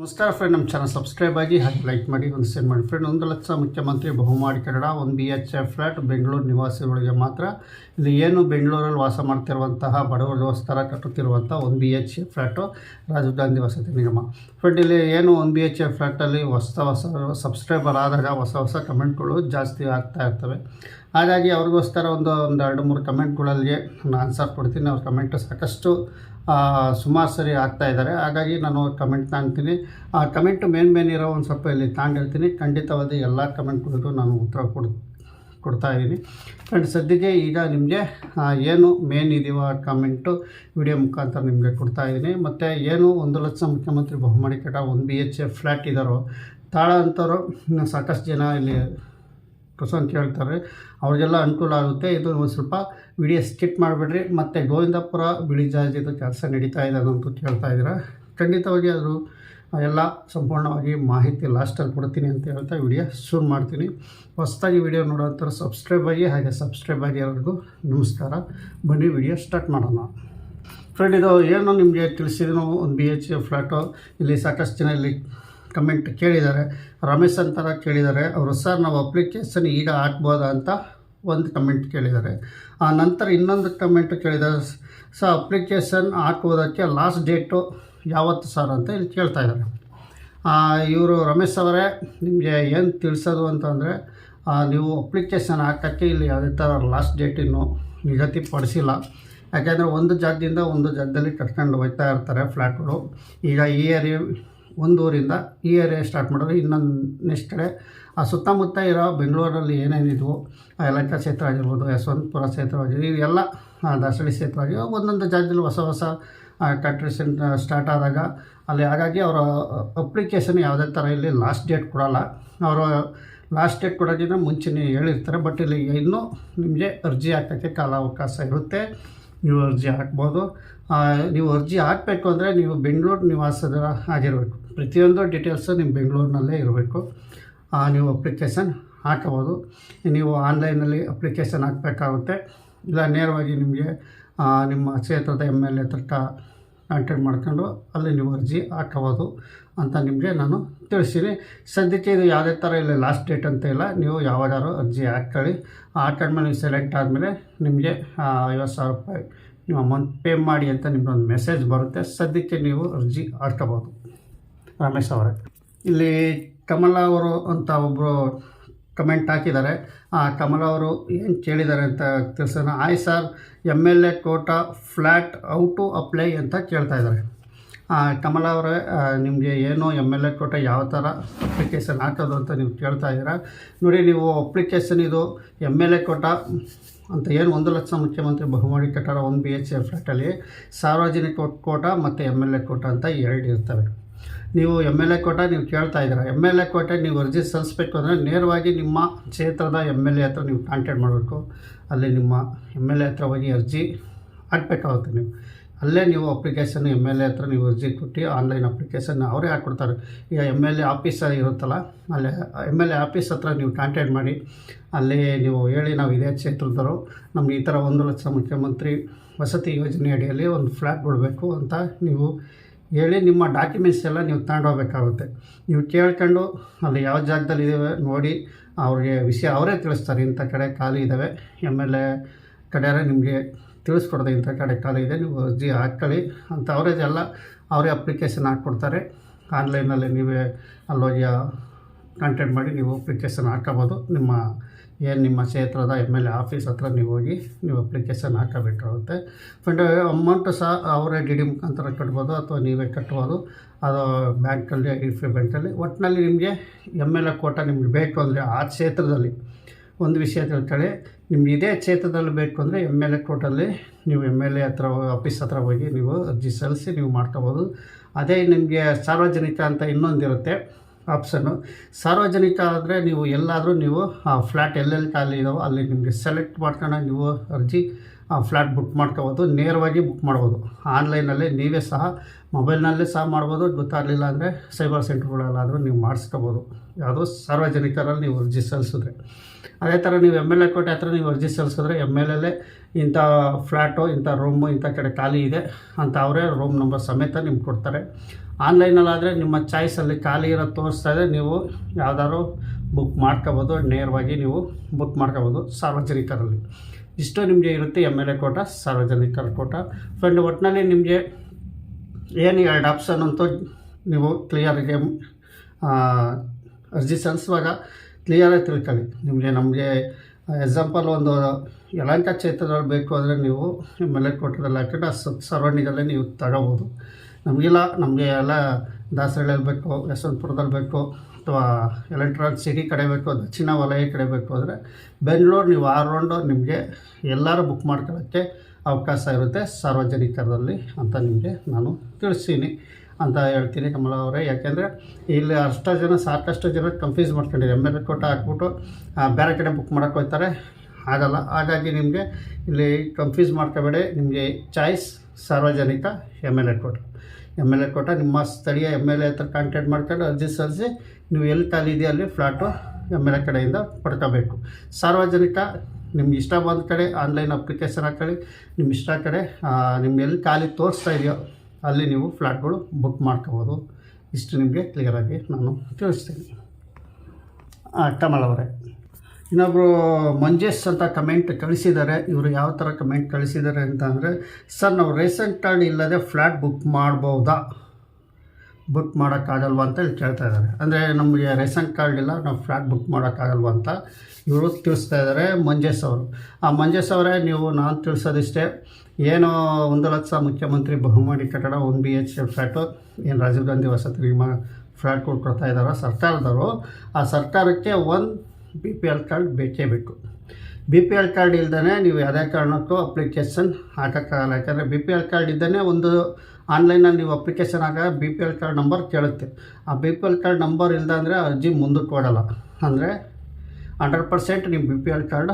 ನಮಸ್ಕಾರ ಫ್ರೆಂಡ್ ನಮ್ಮ channel subscribe ಆಗಿ ಹಾಗೆ ಲೈಕ್ ಮಾಡಿ, ಒಂದು ಶೇರ್ ಮಾಡಿ. ಫ್ರೆಂಡ್ ಒಂದು ಲಕ್ಷ ಮುಖ್ಯಮಂತ್ರಿ ಬಹುಮಾಡಿ ಕನ್ನಡ, ಒಂದು B H F flat Bengaluru ನಿವಾಸಿಗಳಿಗೆ ಮಾತ್ರ. ಇಲ್ಲಿ ಏನು ಬೆಂಗಳೂರಲ್ಲಿ ವಾಸ ಮಾಡ್ತಿರುವಂತಹ ಬಡವರಿಗೋಸ್ಕರ ಕಟ್ಟುತ್ತಿರುವಂಥ ಒಂದು B H F flat Rajiv Gandhi ವಸತಿ ನಿಗಮ. ಫ್ರೆಂಡ್ ಇಲ್ಲಿ ಏನು ಒಂದು ಬಿ ಎಚ್ ಎಫ್ ಫ್ಲ್ಯಾಟಲ್ಲಿ ಹೊಸ ಹೊಸ ಸಬ್ಸ್ಕ್ರೈಬರ್ ಆದಾಗ ಹೊಸ ಹೊಸ ಕಮೆಂಟ್ಗಳು ಜಾಸ್ತಿ ಆಗ್ತಾ ಇರ್ತವೆ. ಹಾಗಾಗಿ ಅವ್ರಿಗೋಸ್ಕರ ಒಂದು ಒಂದು ಎರಡು ಮೂರು ಕಮೆಂಟ್ಗಳಲ್ಲಿ ನಾನು ಆನ್ಸರ್ ಕೊಡ್ತೀನಿ. ಅವ್ರ ಕಮೆಂಟು ಸಾಕಷ್ಟು ಸುಮಾರು ಸರಿ ಆಗ್ತಾ ಇದ್ದಾರೆ ಹಾಗಾಗಿ ನಾನು ಕಮೆಂಟ್ ತಾಂತೀನಿ ಆ, ಕಮೆಂಟ್ ಮೇನ್ ಮೇನ್ ಇರೋ ಒಂದು ಸ್ವಲ್ಪ ಇಲ್ಲಿ ತಾಂಡಿರ್ತೀನಿ ಖಂಡಿತವಾದ ಎಲ್ಲ ಕಮೆಂಟ್ಗಳಿಗೂ ನಾನು ಉತ್ತರ ಕೊಡ್, ಕೊಡ್ತಾ ಇದ್ದೀನಿ. ಫ್ರೆಂಡ್ ಸದ್ಯಕ್ಕೆ ಈಗ ನಿಮಗೆ ಏನು ಮೇನ್ ಇದೆಯೋ ಆ ಕಮೆಂಟು ವಿಡಿಯೋ ಮುಖಾಂತರ ನಿಮಗೆ ಕೊಡ್ತಾ ಇದ್ದೀನಿ. ಮತ್ತು ಏನು ಒಂದು ಲಕ್ಷ ಮುಖ್ಯಮಂತ್ರಿ ಬಹುಮಾಡಿ ಕಟ್ಟ ಒಂದು ಬಿ ಎಚ್ ಎ ಫ್ಲ್ಯಾಟ್ ಇದ್ದಾರೋ ತಾಳ ಅಂಥವ್ರು ಸಾಕಷ್ಟು ಜನ ಇಲ್ಲಿ ಕ್ವಶನ್ ಕೇಳ್ತಾರೆ ಅವ್ರಿಗೆಲ್ಲ ಅನುಕೂಲ ಆಗುತ್ತೆ. ಇದು ಒಂದು ಸ್ವಲ್ಪ ವಿಡಿಯೋ ಸ್ಕಿಪ್ ಮಾಡಿಬಿಡ್ರಿ. ಮತ್ತು ಗೋವಿಂದಪುರ ಬಿಳಿ ಜಾಜಿದು ಕೆಲಸ ನಡೀತಾ ಇದೆ ಅಂತ ಕೇಳ್ತಾ ಇದ್ದೀರಾ? ಖಂಡಿತವಾಗಿ ಅದು ಎಲ್ಲ ಸಂಪೂರ್ಣವಾಗಿ ಮಾಹಿತಿ ಲಾಸ್ಟಲ್ಲಿ ಕೊಡ್ತೀನಿ ಅಂತ ಹೇಳ್ತಾ ವಿಡಿಯೋ ಶುರು ಮಾಡ್ತೀನಿ. ಹೊಸದಾಗಿ ವಿಡಿಯೋ ನೋಡೋಂಥರ ಸಬ್ಸ್ಕ್ರೈಬ್ ಆಗಿ ಹಾಗೆ ಸಬ್ಸ್ಕ್ರೈಬ್ ಆಗಿ ಎಲ್ಲರಿಗೂ ನಮಸ್ಕಾರ. ಬನ್ನಿ, ವಿಡಿಯೋ ಸ್ಟಾರ್ಟ್ ಮಾಡೋಣ. ಫ್ರೆಂಡ್ ಇದು ಏನು ನಿಮಗೆ ತಿಳಿಸಿದ್ರು ಒಂದು ಬಿ ಎಚ್ ಫ್ಲ್ಯಾಟು ಇಲ್ಲಿ ಸಾಕಷ್ಟು ಜನ ಇಲ್ಲಿ ಕಮೆಂಟ್ ಕೇಳಿದ್ದಾರೆ. ರಮೇಶ್ ಅಂತ ಕೇಳಿದ್ದಾರೆ. ಅವರು, ಸರ್, ನಾವು ಅಪ್ಲಿಕೇಶನ್ ಈಗ ಹಾಕ್ಬೋದಾ ಅಂತ ಒಂದು ಕಮೆಂಟ್ ಕೇಳಿದ್ದಾರೆ. ಆ ನಂತರ ಇನ್ನೊಂದು ಕಮೆಂಟ್ ಕೇಳಿದ್ದಾರೆ. ಸರ್ ಅಪ್ಲಿಕೇಶನ್ ಹಾಕುವುದಕ್ಕೆ ಲಾಸ್ಟ್ ಡೇಟು ಯಾವತ್ತು ಸರ್ ಅಂತ ಇಲ್ಲಿ ಕೇಳ್ತಾ ಇದ್ದಾರೆ. ಇವರು ರಮೇಶ್ ಅವರೇ, ನಿಮಗೆ ಏನು ತಿಳಿಸೋದು ಅಂತಂದರೆ ನೀವು ಅಪ್ಲಿಕೇಶನ್ ಹಾಕೋಕ್ಕೆ ಇಲ್ಲಿ ಯಾವುದೇ ಥರ ಲಾಸ್ಟ್ ಡೇಟ್ ಇನ್ನೂ ನಿಗದಿಪಡಿಸಿಲ್ಲ. ಯಾಕೆಂದರೆ ಒಂದು ಜಾಗದಿಂದ ಒಂದು ಜಾಗದಲ್ಲಿ ಕಟ್ಕೊಂಡು ಹೋಗ್ತಾ ಇರ್ತಾರೆ ಫ್ಲ್ಯಾಟ್ಗಳು. ಈಗ ಈ ಒಂದು ಊರಿಂದ ಈ ಏರಿಯಾ ಸ್ಟಾರ್ಟ್ ಮಾಡಿದ್ರೆ ಇನ್ನೊಂದು ನೆಕ್ಸ್ಟ್ ಕಡೆ. ಆ ಸುತ್ತಮುತ್ತ ಇರೋ ಬೆಂಗಳೂರಲ್ಲಿ ಏನೇನಿದ್ವು ಯಲಹಂಕ ಕ್ಷೇತ್ರ ಆಗಿರ್ಬೋದು, ಯಶವಂತಪುರ ಕ್ಷೇತ್ರ ಆಗಿರ್ಬೋದು ಇವೆಲ್ಲ ದಾಸಳಿ ಕ್ಷೇತ್ರ ಆಗಿ ಒಂದೊಂದು ಜಾಗದಲ್ಲಿ ಹೊಸ ಹೊಸ ಕಟ್ರೇಷನ್ ಸ್ಟಾರ್ಟ್ ಆದಾಗ ಅಲ್ಲಿ ಹಾಗಾಗಿ ಅವರ ಅಪ್ಲಿಕೇಶನ್ ಯಾವುದೇ ಥರ ಇಲ್ಲಿ ಲಾಸ್ಟ್ ಡೇಟ್ ಕೊಡೋಲ್ಲ. ಅವರು ಲಾಸ್ಟ್ ಡೇಟ್ ಕೊಡೋದಿನ ಮುಂಚೆನೇ ಹೇಳಿರ್ತಾರೆ ಬಟ್ ಇಲ್ಲಿ ಇನ್ನೂ ನಿಮಗೆ ಅರ್ಜಿ ಹಾಕೋಕ್ಕೆ ಕಾಲಾವಕಾಶ ಇರುತ್ತೆ. ನೀವು ಅರ್ಜಿ ಹಾಕ್ಬೋದು. ನೀವು ಅರ್ಜಿ ಹಾಕಬೇಕು ಅಂದರೆ ನೀವು ಬೆಂಗಳೂರು ನಿವಾಸದ ಆಗಿರಬೇಕು. ಪ್ರತಿಯೊಂದು ಡೀಟೇಲ್ಸು ನಿಮ್ಮ ಬೆಂಗಳೂರಿನಲ್ಲೇ ಇರಬೇಕು. ನೀವು ಅಪ್ಲಿಕೇಶನ್ ಹಾಕಬೋದು ನೀವು ಆನ್ಲೈನಲ್ಲಿ ಅಪ್ಲಿಕೇಶನ್ ಹಾಕಬೇಕಾಗುತ್ತೆ. ಇಲ್ಲ, ನೇರವಾಗಿ ನಿಮಗೆ ನಿಮ್ಮ ಕ್ಷೇತ್ರದ ಎಂ ಎಲ್ ಎ ತಟ್ಟ ಕಾಂಟ್ಯಾಕ್ಟ್ ಮಾಡ್ಕೊಂಡು ಅಲ್ಲಿ ನೀವು ಅರ್ಜಿ ಹಾಕಬೋದು ಅಂತ ನಿಮಗೆ ನಾನು ತಿಳಿಸ್ತೀನಿ. ಸದ್ಯಕ್ಕೆ ಇದು ಯಾವುದೇ ಥರ ಇಲ್ಲ ಲಾಸ್ಟ್ ಡೇಟ್ ಅಂತ ಇಲ್ಲ. ನೀವು ಯಾವಾಗಾದ್ರು ಅರ್ಜಿ ಹಾಕ್ಕೊಳ್ಳಿ. ಹಾಕೊಂಡ್ಮೇಲೆ ನೀವು ಸೆಲೆಕ್ಟ್ ಆದಮೇಲೆ ನಿಮಗೆ ಐವತ್ತು ಸಾವಿರ ರೂಪಾಯಿ ನೀವು ಅಮೌಂಟ್ ಪೇ ಮಾಡಿ ಅಂತ ನಿಮ್ಮದೊಂದು ಮೆಸೇಜ್ ಬರುತ್ತೆ. ಸದ್ಯಕ್ಕೆ ನೀವು ಅರ್ಜಿ ಹಾಕ್ಕೋಬೋದು ರಮೇಶ್ ಅವರೇ. ಇಲ್ಲಿ ಕಮಲ ಅವರು ಅಂತ ಒಬ್ಬರು ಕಮೆಂಟ್ ಹಾಕಿದ್ದಾರೆ. ಆ ಕಮಲ ಅವರು ಏನು ಕೇಳಿದ್ದಾರೆ ಅಂತ ತಿಳಿಸೋಣ. Hi sir, M L A quota flat how to apply ಅಂತ ಕೇಳ್ತಾ ಇದ್ದಾರೆ. ಕಮಲ ಅವರೇ ನಿಮಗೆ ಏನು ಎಂ ಎಲ್ ಎ ಕೋಟ ಯಾವ ಥರ ಅಪ್ಲಿಕೇಶನ್ ಹಾಕೋದು ಅಂತ ನೀವು ಕೇಳ್ತಾ ಇದ್ದೀರಾ? ನೋಡಿ, ನೀವು ಅಪ್ಲಿಕೇಶನ್ ಇದು ಎಂ ಎಲ್ ಎ ಕೋಟ ಅಂತ ಏನು ಒಂದು ಲಕ್ಷ ಮುಖ್ಯಮಂತ್ರಿ ಬಹುಮಾಡಿ ಕಟ್ಟಾರ ಒಂದು ಬಿ ಎಚ್ ಎ ಫ್ಲ್ಯಾಟಲ್ಲಿ ಸಾರ್ವಜನಿಕ ಕೋಟ ಮತ್ತು ಎಂ ಎಲ್ ಎ ಕೋಟ ಅಂತ ಎರಡು ಇರ್ತವೆ. ನೀವು ಎಂ ಎಲ್ ಎ ಕೋಟ ನೀವು ಕೇಳ್ತಾ ಇದ್ದೀರ? ಎಂ ಎಲ್ ಎ ಕೋಟೆ ನೀವು ಅರ್ಜಿ ಸಲ್ಲಿಸ್ಬೇಕು ಅಂದರೆ ನೇರವಾಗಿ ನಿಮ್ಮ ಕ್ಷೇತ್ರದ ಎಂ ಎಲ್ ಎ ಹತ್ರ ನೀವು ಕಾಂಟ್ಯಾಕ್ಟ್ ಮಾಡಬೇಕು. ಅಲ್ಲಿ ನಿಮ್ಮ ಎಂ ಎಲ್ ಎ ಹತ್ರ ಹೋಗಿ ಅರ್ಜಿ ಹಾಕ್ಬೇಕಾಗುತ್ತೆ ನೀವು. ಅಲ್ಲೇ ನೀವು ಅಪ್ಲಿಕೇಶನ್ ಎಂ ಎಲ್ ಎ ಹತ್ರ ನೀವು ಅರ್ಜಿ ಕೊಟ್ಟು ಆನ್ಲೈನ್ ಅಪ್ಲಿಕೇಶನ್ ಅವರೇ ಹಾಕ್ಕೊಡ್ತಾರೆ. ಈಗ ಎಂ ಎಲ್ ಎ ಆಫೀಸ್ ಇರುತ್ತಲ್ಲ, ಅಲ್ಲೇ ಎಂ ಎಲ್ ಎ ಆಫೀಸ್ ಹತ್ರ ನೀವು ಕಾಂಟ್ಯಾಕ್ಟ್ ಮಾಡಿ, ಅಲ್ಲಿ ನೀವು ಹೇಳಿ ನಾವು ಇದೇ ಕ್ಷೇತ್ರದವರು. ನಮ್ಗೆ ಈ ಥರ ಒಂದು ಲಕ್ಷ ಮುಖ್ಯಮಂತ್ರಿ ವಸತಿ ಯೋಜನೆ ಅಡಿಯಲ್ಲಿ ಒಂದು ಫ್ಲ್ಯಾಟ್ ಕೊಡಬೇಕು ಅಂತ ನೀವು ಹೇಳಿ ನಿಮ್ಮ ಡಾಕ್ಯುಮೆಂಟ್ಸ್ ಎಲ್ಲ ನೀವು ತಗೊಂಡೋಗ್ಬೇಕಾಗುತ್ತೆ. ನೀವು ಕೇಳ್ಕೊಂಡು ಅಲ್ಲಿ ಯಾವ ಜಾಗದಲ್ಲಿ ಇದ್ದಾವೆ ನೋಡಿ, ಅವ್ರಿಗೆ ವಿಷಯ ಅವರೇ ತಿಳಿಸ್ತಾರೆ. ಇಂಥ ಕಡೆ ಖಾಲಿ ಇದ್ದಾವೆ. ಎಂ ಎಲ್ ಎ ಕಡೆಯಾರ ನಿಮಗೆ ತಿಳಿಸ್ಕೊಡ್ದೆ ಇಂಥ ಕಡೆ ಖಾಲಿ ಇದೆ. ನೀವು ಅರ್ಜಿ ಹಾಕ್ಕೊಳ್ಳಿ ಅಂತ ಅವರೇ ಎಲ್ಲ ಅವರೇ ಅಪ್ಲಿಕೇಶನ್ ಹಾಕ್ಕೊಡ್ತಾರೆ. ಆನ್ಲೈನಲ್ಲಿ ನೀವೇ ಅಲ್ಲೋಗಿ ಕಾಂಟ್ಯಾಕ್ಟ್ ಮಾಡಿ ನೀವು ಅಪ್ಲಿಕೇಶನ್ ಹಾಕ್ಕೋಬೋದು. ನಿಮ್ಮ ಏನು ನಿಮ್ಮ ಕ್ಷೇತ್ರದ ಎಂ ಎಲ್ ಎ ಆಫೀಸ್ ಹತ್ರ ನೀವು ಹೋಗಿ ನೀವು ಅಪ್ಲಿಕೇಶನ್ ಹಾಕಬೇಕಾಗುತ್ತೆ ಫ್ರೆಂಡ್ ಅಮೌಂಟು ಸಹ ಅವರೇ ಡಿ ಡಿ ಮುಖಾಂತರ ಕಟ್ಬೋದು ಅಥವಾ ನೀವೇ ಕಟ್ಬೋದು. ಅದು ಬ್ಯಾಂಕಲ್ಲಿ ಐ ಬ್ಯಾಂಕಲ್ಲಿ. ಒಟ್ಟಿನಲ್ಲಿ ನಿಮಗೆ ಎಂ ಎಲ್ ಎ ಕೋಟ ನಿಮಗೆ ಬೇಕು ಅಂದರೆ ಆ ಕ್ಷೇತ್ರದಲ್ಲಿ. ಒಂದು ವಿಷಯ ತಿಳ್ಕೊಳ್ಳಿ. ನಿಮ್ಗೆ ಇದೇ ಕ್ಷೇತ್ರದಲ್ಲಿ ಬೇಕು ಅಂದರೆ ಎಂ ಎಲ್ ಎ ಕೋರ್ಟಲ್ಲಿ ನೀವು ಎಂ ಎಲ್ ಎ ಹತ್ರ ಆಫೀಸ್ ಹತ್ರ ಹೋಗಿ ನೀವು ಅರ್ಜಿ ಸಲ್ಲಿಸಿ ನೀವು ಮಾಡ್ಕೋಬೋದು. ಅದೇ ನಿಮಗೆ ಸಾರ್ವಜನಿಕ ಅಂತ ಇನ್ನೊಂದಿರುತ್ತೆ. ಆಪ್ಷನ್ನು. ಸಾರ್ವಜನಿಕ ಆದರೆ ನೀವು ಎಲ್ಲಾದರೂ ನೀವು, ಆ ಫ್ಲ್ಯಾಟ್ ಎಲ್ಲೆಲ್ಲಿ ಖಾಲಿ ಇದಾವೋ ಅಲ್ಲಿ ನಿಮಗೆ ಸೆಲೆಕ್ಟ್ ಮಾಡ್ಕೊಂಡು ನೀವು ಅರ್ಜಿ, ಆ ಫ್ಲ್ಯಾಟ್ ಬುಕ್ ಮಾಡ್ಕೋಬೋದು. ನೇರವಾಗಿ ಬುಕ್ ಮಾಡ್ಬೋದು. ಆನ್ಲೈನಲ್ಲಿ ನೀವೇ ಸಹ, ಮೊಬೈಲ್ನಲ್ಲೇ ಸಹ ಮಾಡ್ಬೋದು. ಗೊತ್ತಾಗಲಿಲ್ಲ ಅಂದರೆ ಸೈಬರ್ ಸೆಂಟ್ರ್ಗಳಲ್ಲಾದರೂ ನೀವು ಮಾಡಿಸ್ಕೋಬೋದು. ಯಾವುದು ಸಾರ್ವಜನಿಕರಲ್ಲಿ ನೀವು ಅರ್ಜಿ ಸಲ್ಲಿಸಿದ್ರೆ. ಅದೇ ಥರ ನೀವು ಎಂ ಎಲ್ ಎ ಕೋಟೆ ಹತ್ರ ನೀವು ಅರ್ಜಿ ಸಲ್ಲಿಸಿದ್ರೆ ಎಂ ಎಲ್ ಎಲ್ಲೇ ಇಂಥ ಫ್ಲ್ಯಾಟು ಇಂಥ ರೂಮು ಇಂಥ ಕಡೆ ಖಾಲಿ ಇದೆ ಅಂತ ಅವರೇ ರೂಮ್ ನಂಬರ್ ಸಮೇತ ನಿಮ್ಗೆ ಕೊಡ್ತಾರೆ. ಆನ್ಲೈನಲ್ಲಾದರೆ ನಿಮ್ಮ ಚಾಯ್ಸಲ್ಲಿ ಖಾಲಿ ಇರೋ ತೋರಿಸ್ತಾ ಇದೆ ನೀವು ಯಾವ್ದಾದ್ರು ಬುಕ್ ಮಾಡ್ಕೋಬೋದು, ನೇರವಾಗಿ ನೀವು ಬುಕ್ ಮಾಡ್ಕೋಬೋದು ಸಾರ್ವಜನಿಕರಲ್ಲಿ. ಇಷ್ಟು ನಿಮಗೆ ಇರುತ್ತೆ ಎಂ ಎಲ್ ಎ ಕೋಟ, ಸಾರ್ವಜನಿಕರ ಕೋಟ. ಫ್ರೆಂಡ್ ಒಟ್ಟಿನಲ್ಲಿ ನಿಮಗೆ ಏನು ಎರಡು ಆಪ್ಷನ್ ಅಂತೂ ನೀವು ಕ್ಲಿಯರಿಗೆ ಅರ್ಜಿ ಸಲ್ಲಿಸುವಾಗ ಕ್ಲಿಯರಾಗಿ ತಿಳ್ಕೊಳ್ಳಿ. ನಿಮಗೆ ನಮಗೆ ಎಕ್ಸಾಂಪಲ್ ಒಂದು ಯಲಂಕ ಕ್ಷೇತ್ರದಲ್ಲಿ ಬೇಕು ಅಂದರೆ ನೀವು ಎಂ ಕೋಟದಲ್ಲಿ ಹಾಕಿಟ್ಟು ಆ ಸರೌಂಡಿಂಗಲ್ಲೇ ನೀವು ತಗೋಬೋದು. ನಮಗಿಲ್ಲ, ನಮಗೆ ಎಲ್ಲ ದಾಸರಳ್ಳಿಯಲ್ಲಿ ಬೇಕು, ಯಶವಂತಪುರದಲ್ಲಿ ಬೇಕು, ಅಥವಾ ಎಲೆಕ್ಟ್ರಾನಿಕ್ ಸಿಟಿ ಕಡೆ ಬೇಕು, ದಕ್ಷಿಣ ವಲಯ ಕಡೆ ಬೇಕು ಅಂದರೆ ಬೆಂಗಳೂರು, ನೀವು ಆ ರೌಂಡು ನಿಮಗೆ ಎಲ್ಲರೂ ಬುಕ್ ಮಾಡ್ಕೊಳ್ಳೋಕ್ಕೆ ಅವಕಾಶ ಇರುತ್ತೆ ಸಾರ್ವಜನಿಕರಲ್ಲಿ ಅಂತ ನಿಮಗೆ ನಾನು ತಿಳಿಸ್ತೀನಿ ಅಂತ ಹೇಳ್ತೀನಿ ಕಮಲ ಅವರೇ. ಯಾಕೆಂದರೆ ಇಲ್ಲಿ ಅಷ್ಟು ಜನ, ಸಾಕಷ್ಟು ಜನ ಕನ್ಫ್ಯೂಸ್ ಮಾಡ್ಕೊಂಡಿದ್ದಾರೆ. ಎಂ ಎಲ್ ಕೋಟ ಹಾಕ್ಬಿಟ್ಟು ಬೇರೆ ಕಡೆ ಬುಕ್ ಮಾಡೋಕ್ಕೆ ಹೋಗ್ತಾರೆ. ಆಗಲ್ಲ ಹಾಗಾಗಿ ನಿಮಗೆ ಇಲ್ಲಿ ಕನ್ಫ್ಯೂಸ್ ಮಾಡ್ಕೋಬೇಡಿ. ನಿಮಗೆ ಚಾಯ್ಸ್ ಸಾರ್ವಜನಿಕ M L A quota. M L A ಕೊಟ್ಟ ನಿಮ್ಮ ಸ್ಥಳೀಯ ಎಂ ಎಲ್ ಎ ಹತ್ರ ಕಾಂಟ್ಯಾಕ್ಟ್ ಮಾಡ್ಕೊಂಡು ಅರ್ಜಿ ಸಲ್ಲಿಸಿ ನೀವು ಎಲ್ಲಿ ಖಾಲಿ ಇದೆಯೋ ಅಲ್ಲಿ ಫ್ಲಾಟು ಎಂ ಎಲ್ ಎ ಕಡೆಯಿಂದ ಪಡ್ಕೋಬೇಕು. ಸಾರ್ವಜನಿಕ ನಿಮ್ಗೆ ಇಷ್ಟ ಬಂದ ಕಡೆ ಆನ್ಲೈನ್ ಅಪ್ಲಿಕೇಶನ್ ಹಾಕೊಳ್ಳಿ ನಿಮ್ಮ ಇಷ್ಟ ಕಡೆ ನಿಮ್ಮ ಎಲ್ಲಿ ಖಾಲಿ ತೋರಿಸ್ತಾ ಇದೆಯೋ ಅಲ್ಲಿ ನೀವು ಫ್ಲಾಟ್ಗಳು ಬುಕ್ ಮಾಡ್ಕೋಬೋದು. ಇಷ್ಟು ನಿಮಗೆ ಕ್ಲಿಯರಾಗಿ ನಾನು ತಿಳಿಸ್ತೀನಿ. ಕಮಲ್ ಅವರೇ. ಇನ್ನೊಬ್ಬರು ಮಂಜೇಶ್ ಅಂತ ಕಮೆಂಟ್ ಕಳಿಸಿದ್ದಾರೆ. ಇವರು ಯಾವ ಥರ ಕಮೆಂಟ್ ಕಳಿಸಿದ್ದಾರೆ ಅಂತ ಅಂದರೆ, ಸರ್, ನಾವು ರೇಷನ್ ಕಾರ್ಡ್ ಇಲ್ಲದೆ ಫ್ಲ್ಯಾಟ್ ಬುಕ್ ಮಾಡ್ಬೋದಾ? ಬುಕ್ ಮಾಡೋಕ್ಕಾಗಲ್ವ? ಅಂತ ಹೇಳಿ ಕೇಳ್ತಾ ಇದ್ದಾರೆ. ಅಂದರೆ, ನಮಗೆ ರೇಷನ್ ಕಾರ್ಡ್ ಇಲ್ಲ, ನಾವು ಫ್ಲ್ಯಾಟ್ ಬುಕ್ ಮಾಡೋಕ್ಕಾಗಲ್ವ? ಅಂತ ಇವರು ತಿಳಿಸ್ತಾ ಇದ್ದಾರೆ ಮಂಜೇಶ್ ಅವರು. ಆ ಮಂಜೇಶ್ ಅವರೇ, ನೀವು, ನಾನು ತಿಳಿಸೋದಿಷ್ಟೇ. ಏನು ಒಂದು ಲಕ್ಷ ಮುಖ್ಯಮಂತ್ರಿ ಬಹುಮಾಡಿ ಕಟ್ಟಡ, ಒನ್ ಬಿ ಎಚ್ ಫ್ಲ್ಯಾಟು ಏನು ರಾಜೀವ್ ಗಾಂಧಿ ವಸತಿ ನಿಗಮ ಫ್ಲ್ಯಾಟ್ ಕೊಡ್ತಾ ಇದ್ದಾರೋ ಸರ್ಕಾರದವರು? ಆ ಸರ್ಕಾರಕ್ಕೆ ಒಂದು ಬಿ ಪಿ ಎಲ್ ಕಾರ್ಡ್ ಬೇಕೇ ಬೇಕು. ಬಿ ಪಿ ಎಲ್ ಕಾರ್ಡ್ ಇಲ್ದೇ ನೀವು ಯಾವುದೇ ಕಾರಣಕ್ಕೂ ಅಪ್ಲಿಕೇಶನ್ ಹಾಕೋಕ್ಕಾಗಲ್ಲ. ಯಾಕಂದರೆ ಬಿ ಪಿ ಎಲ್ ಕಾರ್ಡ್ ಇದ್ದೇ ಒಂದು ಆನ್ಲೈನಲ್ಲಿ ನೀವು ಅಪ್ಲಿಕೇಶನ್ ಆಗ B P L card number ಕೇಳುತ್ತೆ. ಆ B P L card number ಇಲ್ಲದಂದ್ರೆ ಅರ್ಜಿ ಮುಂದಕ್ಕೆ ಕೊಡೋಲ್ಲ ಅಂದರೆ ಹಂಡ್ರೆಡ್ ಪರ್ಸೆಂಟ್ ನಿಮ್ಮ ಬಿ ಪಿ ಎಲ್ ಕಾರ್ಡ್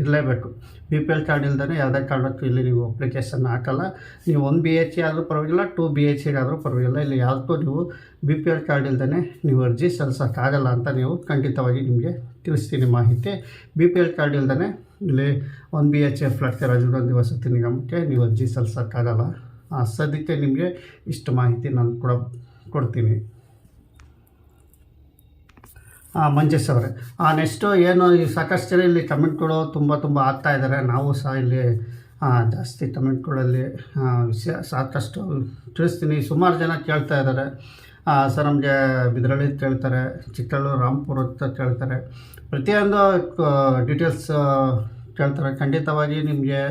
ಇರಲೇಬೇಕು. ಬಿ ಪಿ ಎಲ್ ಕಾರ್ಡ್ ಇಲ್ದೇ ಯಾವುದೇ ಕಾರಣಕ್ಕೂ ಇಲ್ಲಿ ನೀವು ಅಪ್ಲಿಕೇಶನ್ ಹಾಕಲ್ಲ. ನೀವು ಒಂದು ಬಿ ಎಚ್ ಸಿ ಆದರೂ ಪರವಾಗಿಲ್ಲ ಟು ಬಿ ಎಚ್ ಸಿ ಆದರೂ ಪರವಾಗಿಲ್ಲ. ಇಲ್ಲಿ ಯಾವುದಕ್ಕೂ ನೀವು ಬಿ ಪಿ ಎಲ್ ಕಾರ್ಡ್ ಇಲ್ದೇ ನೀವು ಅರ್ಜಿ ಸಲ್ಲಿಸೋಕ್ಕಾಗಲ್ಲ ಅಂತ ನೀವು ಖಂಡಿತವಾಗಿ ನಿಮಗೆ ತಿಳಿಸ್ತೀನಿ ಮಾಹಿತಿ. ಬಿ ಪಿ ಎಲ್ ಕಾರ್ಡ್ ಇಲ್ದೇ ಇಲ್ಲಿ ಒಂದು ಬಿ ಎಚ್ ಎಫ್ ಫ್ಲಾಟ್ಗೆ ರಾಜೀವ್ ಗಾಂಧಿ ವಸತಿ ನಿಗಮಕ್ಕೆ ನೀವು ಅರ್ಜಿ ಸಲ್ಲಿಸೋಕ್ಕಾಗಲ್ಲ. ಸದ್ಯಕ್ಕೆ ನಿಮಗೆ ಇಷ್ಟು ಮಾಹಿತಿ ನಾನು ಕೂಡ ಕೊಡ್ತೀನಿ. ಮಂಜೇಶ್ ಅವರೇ. ನೆಕ್ಸ್ಟು ಏನು, ಈ ಸಾಕಷ್ಟು ಜನ ಇಲ್ಲಿ ಕಮೆಂಟ್ಗಳು ತುಂಬ ತುಂಬ ಆಗ್ತಾ ಇದ್ದಾರೆ ನಾವು ಸಹ ಇಲ್ಲಿ ಜಾಸ್ತಿ ಕಮೆಂಟ್ಗಳಲ್ಲಿ ವಿಷಯ ಸಾಕಷ್ಟು ತಿಳಿಸ್ತೀನಿ. ಸುಮಾರು ಜನ ಕೇಳ್ತಾ ಇದ್ದಾರೆ ಸರ್ ನಮಗೆ ಬಿದ್ರಳ್ಳಿ ಕೇಳ್ತಾರೆ ಚಿಕ್ಕಳ್ಳೂರು ರಾಮ್ಪುರ ಅಂತ ಕೇಳ್ತಾರೆ. ಪ್ರತಿಯೊಂದು ಡೀಟೇಲ್ಸ್ ಕೇಳ್ತಾರೆ. ಖಂಡಿತವಾಗಿ ನಿಮಗೆ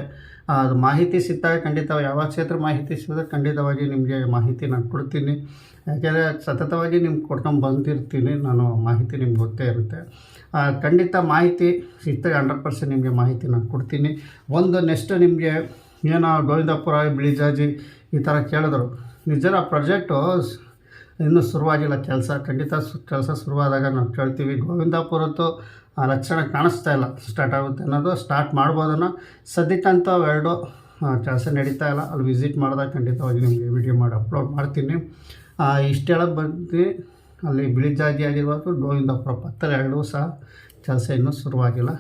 ಅದು ಮಾಹಿತಿ ಸಿಗ್ತಾ ಖಂಡಿತವಾಗಿ ಯಾವ ಕ್ಷೇತ್ರ ಮಾಹಿತಿ ಸಿಗುತ್ತೆ ಖಂಡಿತವಾಗಿ ನಿಮಗೆ ಮಾಹಿತಿ ನಾನು ಕೊಡ್ತೀನಿ. ಯಾಕೆಂದರೆ ಸತತವಾಗಿ ನಿಮ್ಗೆ ಕೊಟ್ಕೊಂಡು ಬಂದಿರ್ತೀನಿ, ನಾನು ಮಾಹಿತಿ ನಿಮ್ಗೆ ಗೊತ್ತೇ ಇರುತ್ತೆ. ಖಂಡಿತ ಮಾಹಿತಿ ಸಿಗ್ತದೆ ಹಂಡ್ರೆಡ್ ಪರ್ಸೆಂಟ್ ನಿಮಗೆ ಮಾಹಿತಿ ನಾನು ಕೊಡ್ತೀನಿ. ಒಂದು ನೆಕ್ಸ್ಟ್ ನಿಮಗೆ ಏನೋ ಗೋವಿಂದಪುರ, ಬಿಳಿಜಾಜಿ ಈ ಥರ ಕೇಳಿದ್ರು. ನಿಜರ ಪ್ರಾಜೆಕ್ಟು ಇನ್ನೂ ಶುರುವಾಗಿಲ್ಲ, ಕೆಲಸ ಖಂಡಿತ ಕೆಲಸ ಶುರುವಾದಾಗ ನಾವು ಕೇಳ್ತೀವಿ. ಗೋವಿಂದಪುರದ್ದು ಲಕ್ಷಣ ಕಾಣಿಸ್ತಾ ಇಲ್ಲ. ಸ್ಟಾರ್ಟ್ ಆಗುತ್ತೆ ಅನ್ನೋದು ಸ್ಟಾರ್ಟ್ ಮಾಡ್ಬೋದನ್ನು. ಸದ್ಯಕ್ಕಂತ ಎರಡು ಕೆಲಸ ನಡೀತಾ ಇಲ್ಲ. ಅಲ್ಲಿ ವಿಸಿಟ್ ಮಾಡಿದಾಗ ಖಂಡಿತವಾಗಿ ನಿಮಗೆ ವಿಡಿಯೋ ಮಾಡಿ ಅಪ್ಲೋಡ್ ಮಾಡ್ತೀನಿ. ಇಷ್ಟು ಹೇಳೋಕ್ಕೆ ಬಂದು ಅಲ್ಲಿ ಬಿಳಿ ಬಿಳಿಜಾಜಿ ಆಗಿರ್ಬೋದು ಗೋವಿಂದಪುರ ಪಕ್ಕದಲ್ಲಿ ಎರಡೂ ಸಹ ಕೆಲಸ ಇನ್ನೂ ಶುರುವಾಗಿಲ್ಲ.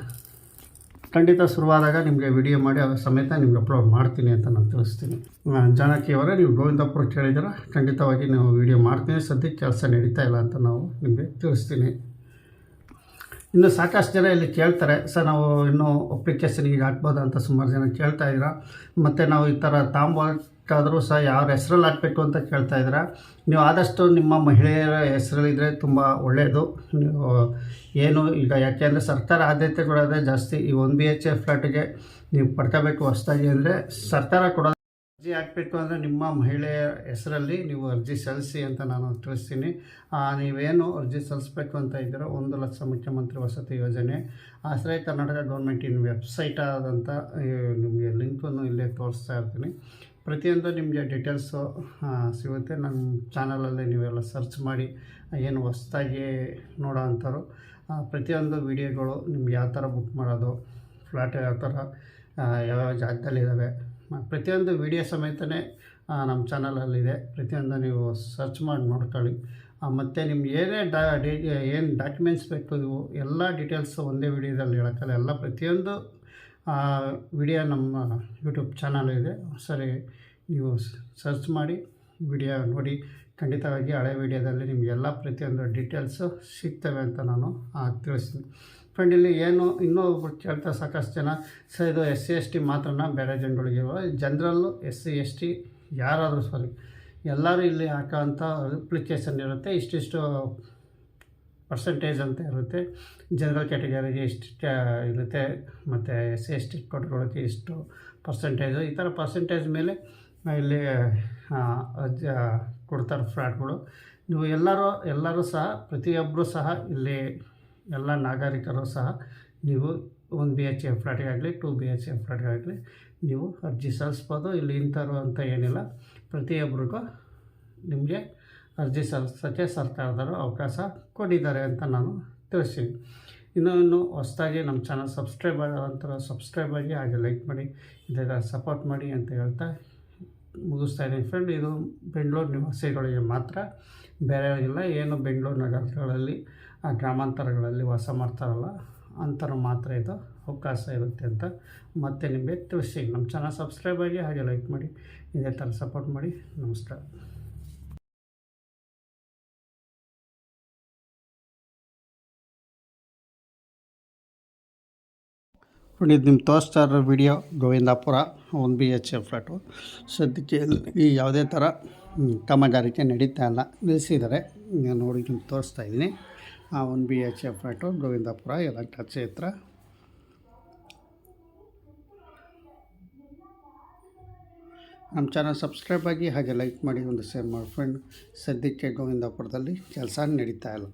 ಖಂಡಿತ ಶುರುವಾದಾಗ ನಿಮಗೆ ವಿಡಿಯೋ ಮಾಡಿ ಅದ್ರ ಸಮೇತ ನಿಮ್ಗೆ ಅಪ್ಲೋಡ್ ಮಾಡ್ತೀನಿ ಅಂತ ನಾನು ತಿಳಿಸ್ತೀನಿ. ಜನಕ್ಕೆ ಜಾನಕಿ ಅವರೇ ನೀವು ಗೋವಿಂದಪುರ ಕೇಳಿದ್ರೆ ಖಂಡಿತವಾಗಿ ನೀವು ವಿಡಿಯೋ ಮಾಡ್ತೀನಿ. ಸದ್ಯಕ್ಕೆ ಕೆಲಸ ನಡೀತಾ ಇಲ್ಲ ಅಂತ ನಾವು ನಿಮಗೆ ತಿಳಿಸ್ತೀನಿ. ಇನ್ನು ಸಾಕಷ್ಟು ಜನ ಇಲ್ಲಿ ಕೇಳ್ತಾರೆ, ಸರ್ ನಾವು ಇನ್ನೂ ಅಪ್ಲಿಕೇಶನ್ ಈಗ ಹಾಕ್ಬೋದಾ ಅಂತ ಸುಮಾರು ಜನ ಕೇಳ್ತಾ ಇದ್ದೀರಾ? ಮತ್ತು ನಾವು ಈ ಥರ ತಾಂಬಕ್ಕಾದರೂ ಸಹ ಯಾರ ಹೆಸ್ರಲ್ಲಿ ಹಾಕಬೇಕು ಅಂತ ಕೇಳ್ತಾ ಇದ್ದೀರಾ. ನೀವು ಆದಷ್ಟು ನಿಮ್ಮ ಮಹಿಳೆಯರ ಹೆಸರಲ್ಲಿದ್ದರೆ ತುಂಬ ಒಳ್ಳೆಯದು ಏನು ಈಗ ಯಾಕೆ ಅಂದರೆ ಸರ್ಕಾರ ಆದ್ಯತೆ ಕೊಡೋದೇ ಜಾಸ್ತಿ ಈ ಒಂದು ಬಿ ಎಚ್ ಎ ಫ್ಲಾಟಿಗೆ ನೀವು ಪಡ್ಕೋಬೇಕು ಹೊಸ್ದಾಗಿ ಅಂದರೆ ಸರ್ಕಾರ ಕೊಡೋದು ಅರ್ಜಿ ಹಾಕಬೇಕು ಅಂದರೆ ನಿಮ್ಮ ಮಹಿಳೆಯ ಹೆಸರಲ್ಲಿ ನೀವು ಅರ್ಜಿ ಸಲ್ಲಿಸಿ ಅಂತ ನಾನು ತಿಳಿಸ್ತೀನಿ. ನೀವೇನು ಅರ್ಜಿ ಸಲ್ಲಿಸ್ಬೇಕು ಅಂತ ಇದ್ದೀರ ಒಂದು ಲಕ್ಷ ಮುಖ್ಯಮಂತ್ರಿ ವಸತಿ ಯೋಜನೆ, ಆಶ್ರಯ ಕರ್ನಾಟಕ ಗೌರ್ಮೆಂಟಿನ ವೆಬ್ಸೈಟ್ ಆದಂಥ ನಿಮಗೆ ಲಿಂಕನ್ನು ಇಲ್ಲೇ ತೋರಿಸ್ತಾ ಇರ್ತೀನಿ. ಪ್ರತಿಯೊಂದು ನಿಮಗೆ ಡೀಟೇಲ್ಸು ಸಿಗುತ್ತೆ. ನಮ್ಮ ಚಾನಲಲ್ಲಿ ನೀವೆಲ್ಲ ಸರ್ಚ್ ಮಾಡಿ, ಏನು ಹೊಸ್ದಾಗಿ ನೋಡೋ ಅಂಥವ್ರು ಪ್ರತಿಯೊಂದು ವಿಡಿಯೋಗಳು ನಿಮ್ಗೆ ಯಾವ ಥರ ಬುಕ್ ಮಾಡೋದು ಫ್ಲ್ಯಾಟ್ ಯಾವ ಥರ ಯಾವ್ಯಾವ ಜಾಗದಲ್ಲಿದ್ದಾವೆ ಪ್ರತಿಯೊಂದು ವಿಡಿಯೋ ಸಮೇತನೇ ನಮ್ಮ ಚಾನಲಲ್ಲಿದೆ ಪ್ರತಿಯೊಂದು ನೀವು ಸರ್ಚ್ ಮಾಡಿ ನೋಡ್ಕೊಳ್ಳಿ. ಮತ್ತು ನಿಮ್ಗೆ ಏನೇ ಡಾ ಏನು ಡಾಕ್ಯುಮೆಂಟ್ಸ್ ಬೇಕು ನೀವು ಎಲ್ಲ ಡೀಟೇಲ್ಸು ಒಂದೇ ವಿಡಿಯೋದಲ್ಲಿ ಹೇಳೋಕ್ಕಲ್ಲ ಎಲ್ಲ ಪ್ರತಿಯೊಂದು ವಿಡಿಯೋ ನಮ್ಮ ಯೂಟ್ಯೂಬ್ ಚಾನಲ್ ಇದೆ. ಸರಿ ನೀವು ಸರ್ಚ್ ಮಾಡಿ ವಿಡಿಯೋ ನೋಡಿ. ಖಂಡಿತವಾಗಿ ಹಳೆ ವಿಡಿಯೋದಲ್ಲಿ ನಿಮಗೆಲ್ಲ ಪ್ರತಿಯೊಂದು ಡೀಟೇಲ್ಸು ಸಿಗ್ತವೆ ಅಂತ ನಾನು ಆ, ತಿಳಿಸ್ತೀನಿ. ಫ್ರೆಂಡ್ ಇಲ್ಲಿ ಏನು ಇನ್ನೂ ಕೇಳ್ತಾ ಸಾಕಷ್ಟು ಜನ ಸರ್ ಇದು ಎಸ್ ಸಿ ಎಸ್ ಟಿ ಮಾತ್ರನ? ಬೇರೆ ಜನಗಳಿಗೆ ಜನರಲ್ಲು ಎಸ್ ಸಿ ಎಸ್ ಟಿ ಯಾರಾದರೂ ಸರಿ. ಎಲ್ಲರೂ ಇಲ್ಲಿ ಹಾಕೋಂಥ ಅಪ್ಲಿಕೇಶನ್ ಇರುತ್ತೆ. ಇಷ್ಟಿಷ್ಟು ಪರ್ಸೆಂಟೇಜ್ ಅಂತ ಇರುತ್ತೆ. ಜನರಲ್ ಕ್ಯಾಟಗರಿಗೆ ಎಷ್ಟು ಇರುತ್ತೆ, ಮತ್ತು ಎಸ್ ಎಸ್ ಟಿ ಕೊಟ್ಕೊಳ್ಳೋಕ್ಕೆ ಎಷ್ಟು ಪರ್ಸೆಂಟೇಜು ಈ ಥರ ಪರ್ಸೆಂಟೇಜ್ ಮೇಲೆ ಇಲ್ಲಿ ಕೊಡ್ತಾರೆ ಫ್ಲ್ಯಾಟ್ಗಳು ನೀವು ಎಲ್ಲರೂ ಎಲ್ಲರೂ ಸಹ ಪ್ರತಿಯೊಬ್ಬರೂ ಸಹ ಇಲ್ಲಿ ಎಲ್ಲ ನಾಗರಿಕರು ಸಹ ನೀವು ಒಂದು ಬಿ ಎಚ್ ಎ ಫ್ಲ್ಯಾಟಿಗಾಗಲಿ ಟು ಬಿ ಎಚ್ ಎ ಫ್ಲ್ಯಾಟಿಗಾಗಲಿ ನೀವು ಅರ್ಜಿ ಸಲ್ಲಿಸ್ಬೋದು. ಇಲ್ಲಿ ಇಂಥವ್ರು ಅಂತ ಏನಿಲ್ಲ. ಪ್ರತಿಯೊಬ್ಬರಿಗೂ ನಿಮಗೆ ಅರ್ಜಿ ಸಲ್ಲಿಸೋಕ್ಕೆ ಸರ್ಕಾರದವರು ಅವಕಾಶ ಕೊಟ್ಟಿದ್ದಾರೆ ಅಂತ ನಾನು ತಿಳಿಸ್ತೀನಿ. ಇನ್ನೂ ಇನ್ನು ಹೊಸ್ದಾಗಿ ನಮ್ಮ ಚಾನಲ್ ಸಬ್ಸ್ಕ್ರೈಬ್ ಆಗೋಂಥರ ಸಬ್ಸ್ಕ್ರೈಬ್ ಆಗಿ ಹಾಗೆ ಲೈಕ್ ಮಾಡಿ, ಇದೆಲ್ಲ ಸಪೋರ್ಟ್ ಮಾಡಿ ಅಂತ ಹೇಳ್ತಾ ಮುಗಿಸ್ತಾ ಇದ್ದೀನಿ ಫ್ರೆಂಡ್. ಇದು ಬೆಂಗಳೂರು ನಿವಾಸಿಗಳಿಗೆ ಮಾತ್ರ ಬೇರೆಯವರಿಗಿಲ್ಲ ಏನು ಬೆಂಗಳೂರು ನಗರಗಳಲ್ಲಿ, ಆ ಗ್ರಾಮಾಂತರಗಳಲ್ಲಿ ವಾಸ ಮಾಡ್ತಾರಲ್ಲ, ಅಂಥವ್ರು ಮಾತ್ರ ಇದು ಅವಕಾಶ ಇರುತ್ತೆ ಅಂತ ಮತ್ತೆ ನಿಮಗೆ ತಿಳಿಸಿ ನಮ್ಮ ಚಾನಲ್ ಸಬ್ಸ್ಕ್ರೈಬ್ ಆಗಿ ಹಾಗೆ ಲೈಕ್ ಮಾಡಿ, ಇದೇ ಥರ ಸಪೋರ್ಟ್ ಮಾಡಿ. ನಮಸ್ಕಾರ. ನೋಡಿ ನಿಮ್ಮ ತೋರಿಸ್ತಾ ಇರೋ ವಿಡಿಯೋ ಗೋವಿಂದಾಪುರ ಒಂದು ಬಿ ಎಚ್ ಫ್ಲಾಟು ಸದ್ಯಕ್ಕೆ ಈ ಯಾವುದೇ ಥರ ಕಾಮಗಾರಿಕೆ ನಡೀತಾ ಇಲ್ಲ. ನಿಲ್ಲಿಸಿದ್ದಾರೆ. ಈಗ ನೋಡಿ ನಿಮ್ಗೆ ತೋರಿಸ್ತಾ ಇದ್ದೀನಿ. ಆ ಒಂದು B H F flat Govindapura ಎಲ್ಲ ಕ್ಷೇತ್ರ. ನಮ್ಮ ಚಾನಲ್ ಸಬ್ಸ್ಕ್ರೈಬ್ ಆಗಿ ಹಾಗೆ ಲೈಕ್ ಮಾಡಿ, ಒಂದು ಶೇರ್ ಮಾಡಿ ಫ್ರೆಂಡ್ ಸದ್ಯಕ್ಕೆ ಗೋವಿಂದಾಪುರದಲ್ಲಿ ಕೆಲಸ ನಡೀತಾ ಇಲ್ಲ.